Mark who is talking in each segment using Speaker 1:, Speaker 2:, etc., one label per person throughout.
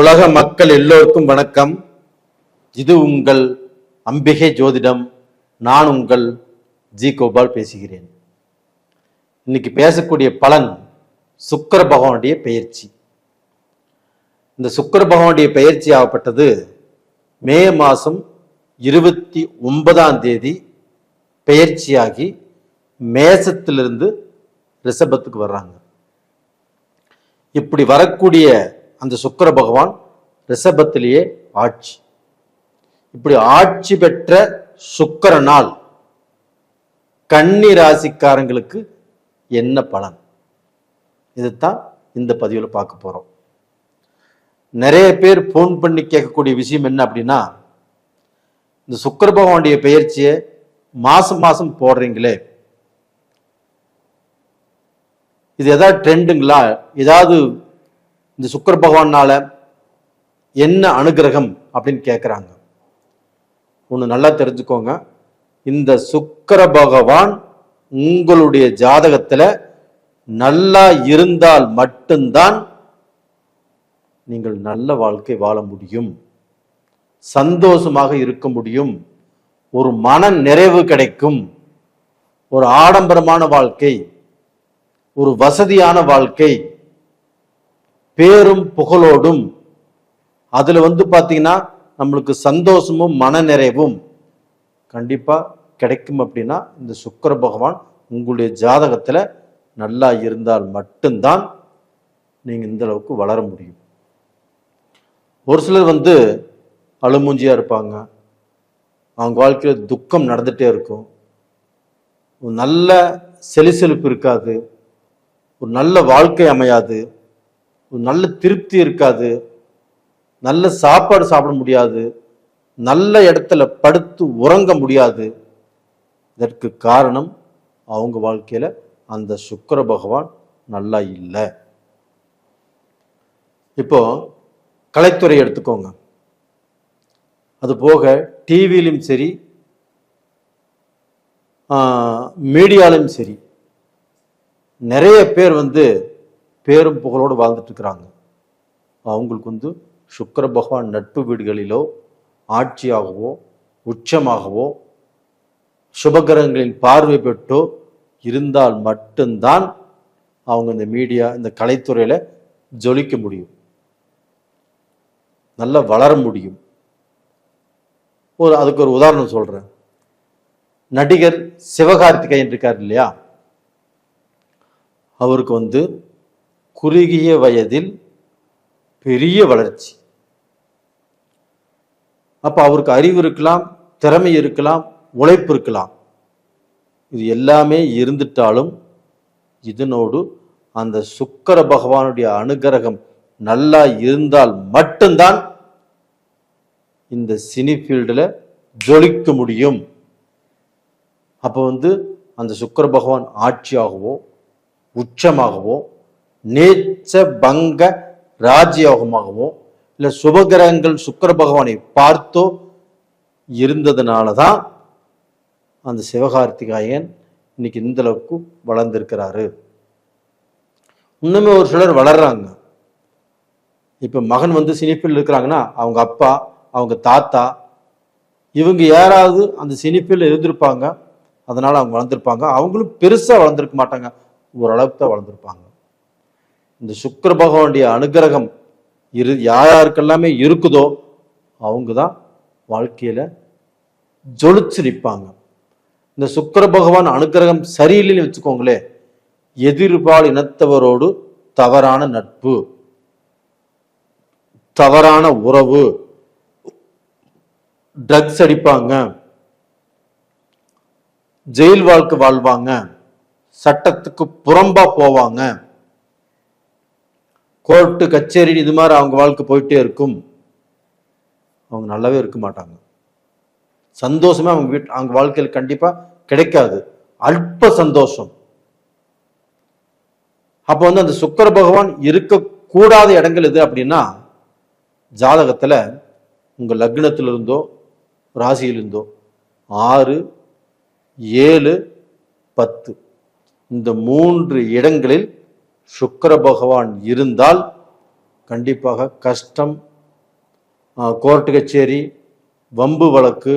Speaker 1: உலக மக்கள் எல்லோருக்கும் வணக்கம். இது உங்கள் அம்பிகை ஜோதிடம். நான் உங்கள் ஜி கோபால் பேசுகிறேன். இன்னைக்கு பேசக்கூடிய பலன் சுக்கர பகவானுடைய பெயர்ச்சி. இந்த சுக்கர பகவானுடைய பெயர்ச்சி ஆகப்பட்டது மே மாதம் இருபத்தி ஒன்பதாம் தேதி பெயர்ச்சியாகி மேசத்திலிருந்து ரிஷபத்துக்கு வர்றாங்க. இப்படி வரக்கூடிய அந்த சுக்கர பகவான் ரிஷபத்திலேயே ஆட்சி. இப்படி ஆட்சி பெற்ற சுக்கிரனால் கன்னி ராசிக்காரங்களுக்கு என்ன பலன்? இதுதான் இந்த பதிவில் பார்க்க போறோம். நிறைய பேர் ஃபோன் பண்ணி கேட்கக்கூடிய விஷயம் என்ன அப்படின்னா இந்த சுக்கர பகவானுடைய பெயர்ச்சியை மாசம் மாசம் போடுறீங்களே. இது எதாவது ட்ரெண்டுங்களா ஏதாவது இந்த சுக்கிர பகவானால என்ன அனுகிரகம் அப்படின்னு கேட்குறாங்க ஒன்று நல்லா தெரிஞ்சுக்கோங்க. இந்த சுக்கர பகவான் உங்களுடைய ஜாதகத்தில் நல்லா இருந்தால் மட்டும்தான் நீங்கள் நல்ல வாழ்க்கை வாழ முடியும். சந்தோஷமாக இருக்க முடியும். ஒரு மன நிறைவு கிடைக்கும். ஒரு ஆடம்பரமான வாழ்க்கை. ஒரு வசதியான வாழ்க்கை. பேரும் புகழோடும். அதில் வந்து பார்த்தீங்கன்னா நம்மளுக்கு சந்தோஷமும் மன நிறைவும் கிடைக்கும் அப்படின்னா இந்த சுக்கர பகவான் உங்களுடைய ஜாதகத்தில் நல்லா இருந்தால் மட்டும்தான் நீங்கள் இந்த அளவுக்கு வளர முடியும். ஒரு சிலர் வந்து அழுமூஞ்சியாக இருப்பாங்க. அவங்க வாழ்க்கையில் துக்கம் நடந்துகிட்டே இருக்கும். ஒரு நல்ல செலிசெலுப்பு இருக்காது. ஒரு நல்ல வாழ்க்கை அமையாது. நல்ல திருப்தி இருக்காது. நல்ல சாப்பாடு சாப்பிட முடியாது. நல்ல இடத்துல படுத்து உறங்க முடியாது. இதற்கு காரணம் அவங்க வாழ்க்கையில் அந்த சுக்கர பகவான் நல்லா இல்லை. இப்போ கலைத்துறை எடுத்துக்கோங்க. அது போக டிவிலையும் சரி மீடியாலையும் சரி நிறைய பேர் வந்து பேரும் புகழோடு வாழ்ந்துட்டு இருக்கிறாங்க அவங்களுக்கு வந்து சுக்கர பகவான் நட்பு வீடுகளிலோ ஆட்சியாகவோ உச்சமாகவோ சுபகிரகங்களின் பார்வை பெற்றோ இருந்தால் மட்டும்தான் அவங்க இந்த மீடியா இந்த கலைத்துறையில் ஜொலிக்க முடியும். நல்லா வளர முடியும். ஒரு அதுக்கு ஒரு உதாரணம் சொல்கிறேன் நடிகர் சிவகார்த்திகேயன் இருக்கார் இல்லையா? அவருக்கு வந்து குறுகிய வயதில் பெரிய வளர்ச்சி. அப்போ அவருக்கு அறிவு இருக்கலாம் திறமை இருக்கலாம் உழைப்பு இருக்கலாம். இது எல்லாமே இருந்துட்டாலும் இதனோடு அந்த சுக்கர பகவானுடைய அனுகிரகம் நல்லா இருந்தால் மட்டும்தான் இந்த சினி ஃபீல்டில் ஜொலிக்க முடியும். அப்போ வந்து அந்த சுக்கர பகவான் ஆட்சியாகவோ உச்சமாகவோ நேச்ச பங்க ராஜயோகமாகவோ இல்லை சுபகிரகங்கள் சுக்கர பகவானை பார்த்தோ இருந்ததுனால தான் அந்த சிவகார்த்திகாயன் இன்னைக்கு இந்த அளவுக்கு வளர்ந்திருக்கிறாரு. இன்னுமே ஒரு சிலர் வளர்றாங்க. இப்போ மகன் வந்து சினிப்பில் இருக்கிறாங்கன்னா அவங்க அப்பா அவங்க தாத்தா இவங்க யாராவது அந்த சினிப்பில் இருந்திருப்பாங்க அதனால அவங்க வளர்ந்துருப்பாங்க. அவங்களும் பெருசாக வளர்ந்துருக்க மாட்டாங்க. ஓரளவுக்கு தான் வளர்ந்துருப்பாங்க. இந்த சுக்கர பகவானுடைய அனுகிரகம் இரு யார் யாருக்கெல்லாமே இருக்குதோ அவங்க தான் வாழ்க்கையில் ஜொலிச்சு நிற்பாங்க இந்த சுக்கர பகவான் அனுகிரகம் சரியில்லைன்னு வச்சுக்கோங்களே எதிர்பால் இனத்தவரோடு தவறான நட்பு தவறான உறவு ட்ரக்ஸ் அடிப்பாங்க ஜெயில் வாழ்க்கை வாழ்வாங்க சட்டத்துக்கு புறம்பா போவாங்க கோர்ட்டு கச்சேரி இது மாதிரி அவங்க வாழ்க்கை போயிட்டே இருக்கும். அவங்க நல்லாவே இருக்க மாட்டாங்க. சந்தோஷமே அவங்க வீட்டு அவங்க வாழ்க்கையில் கண்டிப்பா கிடைக்காது. அல்ப சந்தோஷம். அப்போ வந்து அந்த சுக்கர பகவான் இருக்கக்கூடாத இடங்கள் எது அப்படின்னா ஜாதகத்தில் உங்கள் லக்னத்திலிருந்தோ ராசியிலிருந்தோ ஆறு ஏழு பத்து. இந்த மூன்று இடங்களில் சுக்கர பகவான் இருந்தால் கண்டிப்பாக கஷ்டம் கோர்ட்டு கச்சேரி வம்பு வழக்கு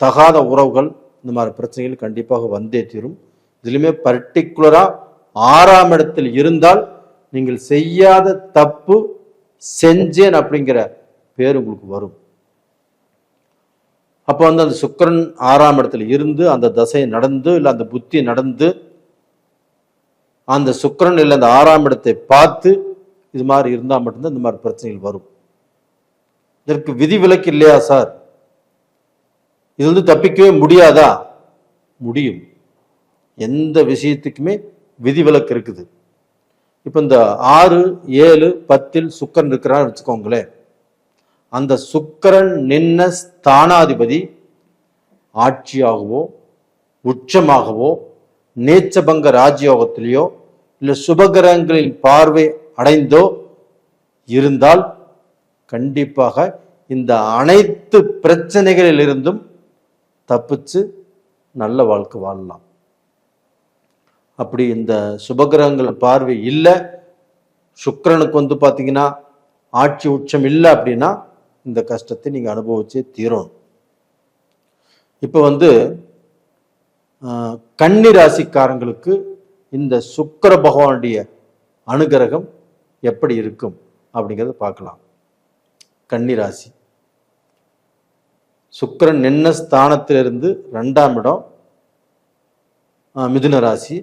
Speaker 1: தகாத உறவுகள் இந்த மாதிரி பிரச்சனைகள் கண்டிப்பாக வந்தே தீரும். இதுலையுமே பர்டிகுலராக ஆறாம் இடத்தில் இருந்தால் நீங்கள் செய்யாத தப்பு செஞ்சேன் அப்படிங்கிற பேர் உங்களுக்கு வரும். அப்போ வந்து அந்த சுக்கிரன் ஆறாம் இடத்துல இருந்து அந்த தசை நடந்து இல்லை அந்த புத்தி நடந்து அந்த சுக்கரன் இல்லை அந்த ஆறாம் இடத்தை பார்த்து இது மாதிரி இருந்தால் மட்டும்தான் இந்த மாதிரி பிரச்சனைகள் வரும். இதற்கு விதிவிலக்கு இல்லையா சார்? இது வந்து தப்பிக்கவே முடியாதா? முடியும். எந்த விஷயத்துக்குமே விதிவிலக்கு இருக்குது. இப்போ இந்த ஆறு ஏழு பத்தில் சுக்கரன் இருக்கிறான்னு வச்சுக்கோங்களேன். அந்த சுக்கிரன் நின்ன ஸ்தானாதிபதி ஆட்சியாகவோ உச்சமாகவோ நேச்சபங்க ராஜயோகத்திலேயோ இல்லை சுபகிரகங்களின் பார்வை அடைந்தோ இருந்தால் கண்டிப்பாக இந்த அனைத்து பிரச்சனைகளிலிருந்தும் தப்பிச்சு நல்ல வாழ்க்கை வாழலாம். அப்படி இந்த சுபகிரகங்கள் பார்வை இல்லை சுக்கரனுக்கு வந்து பார்த்தீங்கன்னா ஆட்சி உச்சம் இல்லை அப்படின்னா இந்த கஷ்டத்தை நீங்கள் அனுபவிச்சே தீரணும். இப்போ வந்து கன்னி ராசிக்காரங்களுக்கு இந்த சுக்கர பகவானுடைய அனுகிரகம் எப்படி இருக்கும் அப்படிங்கிறத பார்க்கலாம். கன்னி ராசி சுக்கிரன் நின்ன ஸ்தானத்திலிருந்து ரெண்டாம் இடம் மிதுன ராசி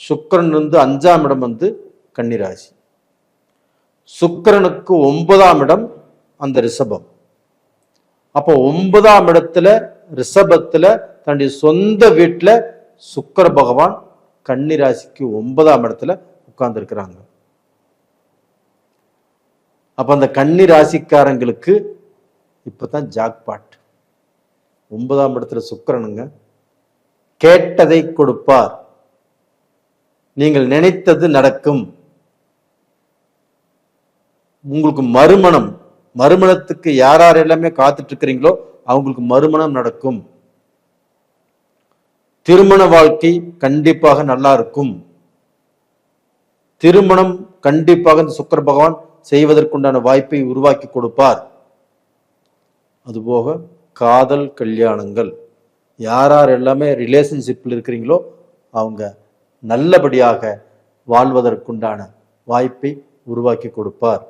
Speaker 1: சுக்கரன் வந்து அஞ்சாம் இடம் வந்து கன்னி ராசி சுக்கிரனுக்கு ஒன்பதாம் இடம் அந்த ரிஷபம். அப்போ ஒன்பதாம் இடத்துல ரிஷபத்தில் தன்னுடைய சொந்த வீட்டில் சுக்கர பகவான் கன்னி ராசிக்கு ஒன்பதாம் இடத்துல உட்கார்ந்துருக்கிறாங்க. அப்போ அந்த கன்னி ராசிக்காரங்களுக்கு இப்போ தான் ஜாக்பாட். ஒன்பதாம் இடத்துல சுக்கரனுங்க. கேட்டதை கொடுப்பார். நீங்கள் நினைத்தது நடக்கும். உங்களுக்கு மறுமணம் மறுமணத்துக்கு யார் யார் எல்லாமே காத்துட்டு இருக்கிறீங்களோ அவங்களுக்கு மறுமணம் நடக்கும். திருமண வாழ்க்கை கண்டிப்பாக நல்லா இருக்கும். திருமணம் கண்டிப்பாக இந்த சுக்கர பகவான் செய்வதற்குண்டான வாய்ப்பை உருவாக்கி கொடுப்பார். அதுபோக காதல் கல்யாணங்கள். யார் யார் எல்லாமே ரிலேஷன்ஷிப்பில் இருக்கிறீங்களோ அவங்க நல்லபடியாக வாழ்வதற்குண்டான வாய்ப்பை உருவாக்கி கொடுப்பார்.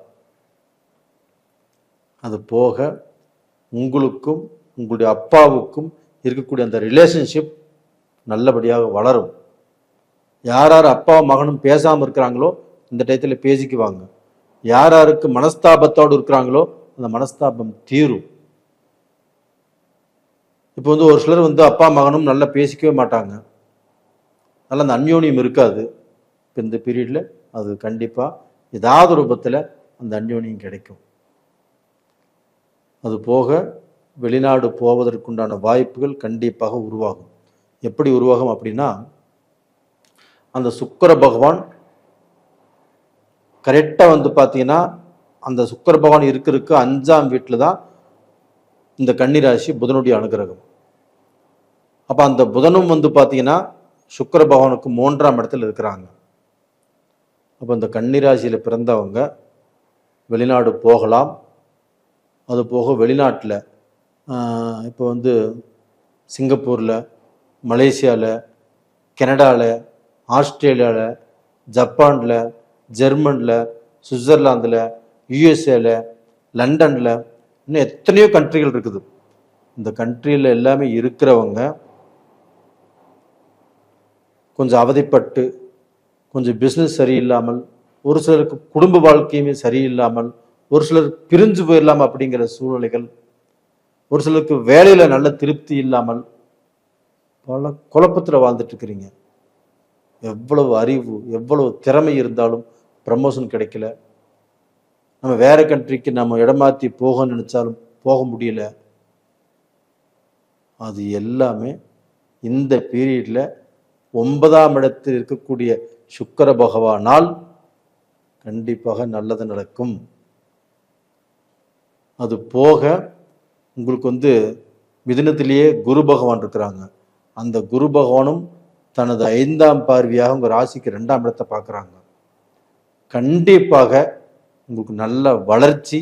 Speaker 1: அது போக உங்களுக்கும் உங்களுடைய அப்பாவுக்கும் இருக்கக்கூடிய அந்த ரிலேஷன்ஷிப் நல்லபடியாக வளரும். யார் யார் அப்பா மகனும் பேசாமல் இருக்கிறாங்களோ இந்த டயத்தில் பேசிக்குவாங்க. யார் யாருக்கு மனஸ்தாபத்தோடு இருக்கிறாங்களோ அந்த மனஸ்தாபம் தீரும். இப்போ வந்து ஒரு சிலர் வந்து அப்பா மகனும் நல்லா பேசிக்கவே மாட்டாங்க. நல்ல அந்த அந்யோன்யம் இருக்காது. இப்போ இந்த பீரியடில் அது கண்டிப்பாக ஏதாவது ரூபத்தில் அந்த அந்யோன்யம் கிடைக்கும். அது போக வெளிநாடு போவதற்குண்டான வாய்ப்புகள் கண்டிப்பாக உருவாகும். எப்படி உருவாகும் அப்படின்னா அந்த சுக்கர பகவான் கரெக்டாக வந்து பார்த்தீங்கன்னா அந்த சுக்கிர பகவான் இருக்கிறதுக்கு அஞ்சாம் வீட்டில் தான் இந்த கன்னிராசி புதனுடைய அனுகிரகம். அப்போ அந்த புதனும் வந்து பார்த்தீங்கன்னா சுக்கர பகவானுக்கு மூன்றாம் இடத்துல இருக்கிறாங்க. அப்போ இந்த கன்னிராசியில் பிறந்தவங்க வெளிநாடு போகலாம். அது போக வெளிநாட்டில் இப்போ வந்து சிங்கப்பூரில் மலேசியாவில் கனடாவில் ஆஸ்திரேலியாவில் ஜப்பானில் ஜெர்மனில் சுவிட்சர்லாந்தில் யூஎஸ்ஏல லண்டனில் இன்னும் எத்தனையோ கண்ட்ரிகள் இருக்குது. இந்த கண்ட்ரியில் எல்லாமே இருக்கிறவங்க கொஞ்சம் அவதிப்பட்டு கொஞ்சம் பிஸ்னஸ் சரியில்லாமல் ஒரு சிலருக்கு குடும்ப வாழ்க்கையுமே சரியில்லாமல் ஒரு சிலர் பிரிஞ்சு போயிடலாம் அப்படிங்கிற சூழ்நிலைகள் ஒரு சிலருக்கு வேலையில நல்ல திருப்தி இல்லாமல் பல குழப்பத்தில் வாழ்ந்துட்டுருக்கிறீங்க. எவ்வளவு அறிவு எவ்வளவு திறமை இருந்தாலும் ப்ரமோஷன் கிடைக்கல. நம்ம வேறு கண்ட்ரிக்கு நம்ம இடமாற்றி போக நினச்சாலும் போக முடியல. அது எல்லாமே இந்த பீரியடில் ஒன்பதாம் இடத்தில் இருக்கக்கூடிய சுக்கர பகவானால் கண்டிப்பாக நல்லது நடக்கும். அது போக உங்களுக்கு வந்து மிதினத்திலேயே குரு பகவான் இருக்கிறாங்க. அந்த குரு பகவானும் தனது ஐந்தாம் பார்வையாக உங்க ராசிக்கு ரெண்டாம் இடத்தை பார்க்குறாங்க. கண்டிப்பாக உங்களுக்கு நல்ல வளர்ச்சி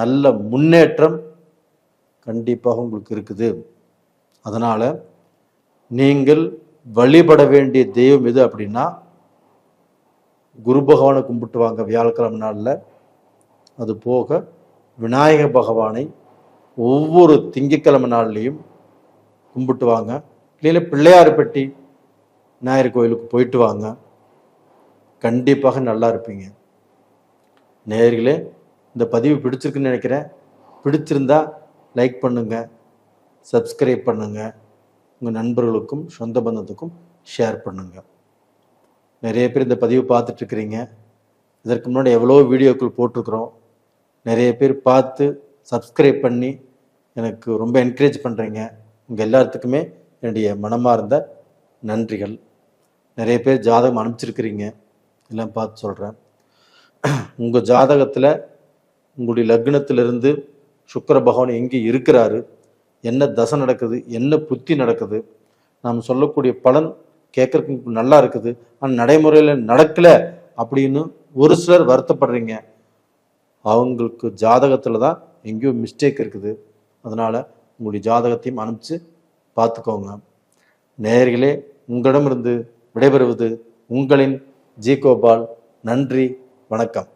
Speaker 1: நல்ல முன்னேற்றம் கண்டிப்பாக உங்களுக்கு இருக்குது. அதனால் நீங்கள் வழிபட வேண்டிய தெய்வம் எது அப்படின்னா குரு பகவானை கும்பிட்டு வாங்க வியாழக்கிழமை நாளில். அது போக விநாயக பகவானை ஒவ்வொரு திங்கட்கிழமை நாள்லேயும் கும்பிட்டு வாங்க இல்லையில பிள்ளையார்பட்டி விநாயகர் கோயிலுக்கு போயிட்டு வாங்க கண்டிப்பாக நல்லா இருப்பீங்க. நேயர்களே இந்த பதிவு பிடிச்சிருக்குன்னு நினைக்கிறேன். பிடிச்சிருந்தா லைக் பண்ணுங்க சப்ஸ்கிரைப் பண்ணுங்க. உங்கள் நண்பர்களுக்கும் சொந்த பந்தத்துக்கும் ஷேர் பண்ணுங்க. நிறைய பேர் இந்த பதிவு பார்த்துட்ருக்குறீங்க. இதற்கு முன்னாடி எவ்வளோ வீடியோக்கள் போட்டிருக்கிறோம். நிறைய பேர் பார்த்து சப்ஸ்கிரைப் பண்ணி எனக்கு ரொம்ப என்கரேஜ் பண்ணுறீங்க உங்கள் எல்லாத்துக்குமே என்னுடைய மனமார்ந்த நன்றிகள். நிறைய பேர் ஜாதகம் அனுப்பிச்சிருக்கிறீங்க. எல்லாம் பார்த்து சொல்கிறேன் உங்கள் ஜாதகத்தில் உங்களுடைய லக்னத்திலிருந்து சுக்கர பகவான் எங்கே இருக்கிறாரு? என்ன தசை நடக்குது? என்ன புத்தி நடக்குது? நாம் சொல்லக்கூடிய பலன் கேட்குறதுக்கு நல்லா இருக்குது. ஆனால் நடைமுறையில் நடக்கலை அப்படின்னு ஒரு சிலர் வருத்தப்படுறீங்க. அவங்களுக்கு ஜாதகத்தில் தான் எங்கேயோ மிஸ்டேக் இருக்குது. அதனால் உங்களுடைய ஜாதகத்தையும் அனுப்பிச்சு பார்த்துக்கோங்க. நேயர்களே உங்களிடமிருந்து விடைபெறுவது உங்களின் ஜி கோபால் நன்றி வணக்கம்.